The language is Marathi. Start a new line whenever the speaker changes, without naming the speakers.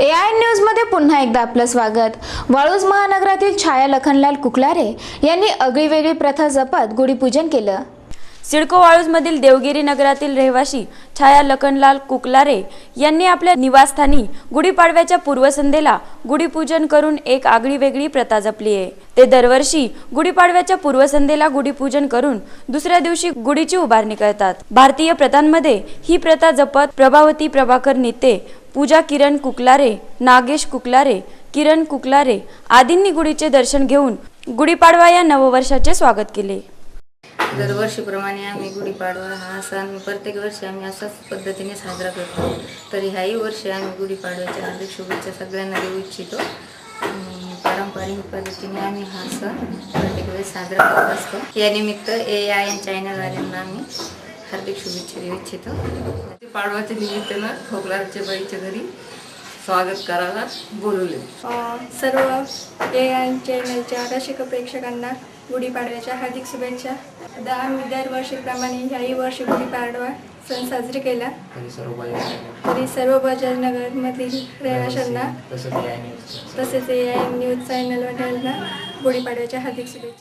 ए आय न्यूजमध्ये पुन्हा एकदा आपलं स्वागत. वाळूज महानगरातील छाया लखनलाल कुकलारे यांनी आगळीवेगळी प्रथा जपत गुढीपूजन केलं.
सिडको वाळूजमधील देवगिरी नगरातील रहिवासी छाया लखनलाल कुकलारे यांनी आपल्या निवासस्थानी गुढीपाडव्याच्या पूर्वसंध्येला गुढीपूजन करून एक आगळी वेगळी प्रथा जपली आहे. ते दरवर्षी गुढीपाडव्याच्या पूर्वसंध्येला गुढीपूजन करून दुसऱ्या दिवशी गुढीची उभारणी करतात. भारतीय प्रथांमध्ये ही प्रथा जपत प्रभावती प्रभाकर निते पूजा किरण कुकलारे नागेश कुकलारे किरण कुकलारे आदींनी गुढीचे दर्शन घेऊन गुढीपाडवा या नववर्षाचे स्वागत केले.
दरवर्षीप्रमाणे आम्ही गुढीपाडवा हा सण प्रत्येक वर्षी आम्ही असाच पद्धतीने साजरा करतो. तरी ह्याही वर्षी आम्ही गुढीपाडव्याच्या हार्दिक शुभेच्छा सगळ्यांना देऊ इच्छितो. पारंपरिक पद्धतीने आम्ही हा सण प्रत्येक वेळेस साजरा करत असतो. यानिमित्त ए आय एन चॅनलवाल्यांना आम्ही हार्दिक शुभेच्छा देऊ इच्छितो.
पाडवाच्या निमित्तानं ठोकलारच्या बाईच्या घरी स्वागत करायला बोलवले
सर्व ए आय चॅनलच्या रसिक प्रेक्षकांना गुढीपाडव्याच्या हार्दिक शुभेच्छा. आता आम्ही दरवर्षीप्रमाणे ह्याही वर्षी गुढीपाडवा सण साजरे केला. तरी सर्व बजाजनगरमधील रहिवाशांना तसेच ए आय न्यूज चॅनलवाल्यांना गुढीपाडव्याच्या हार्दिक शुभेच्छा.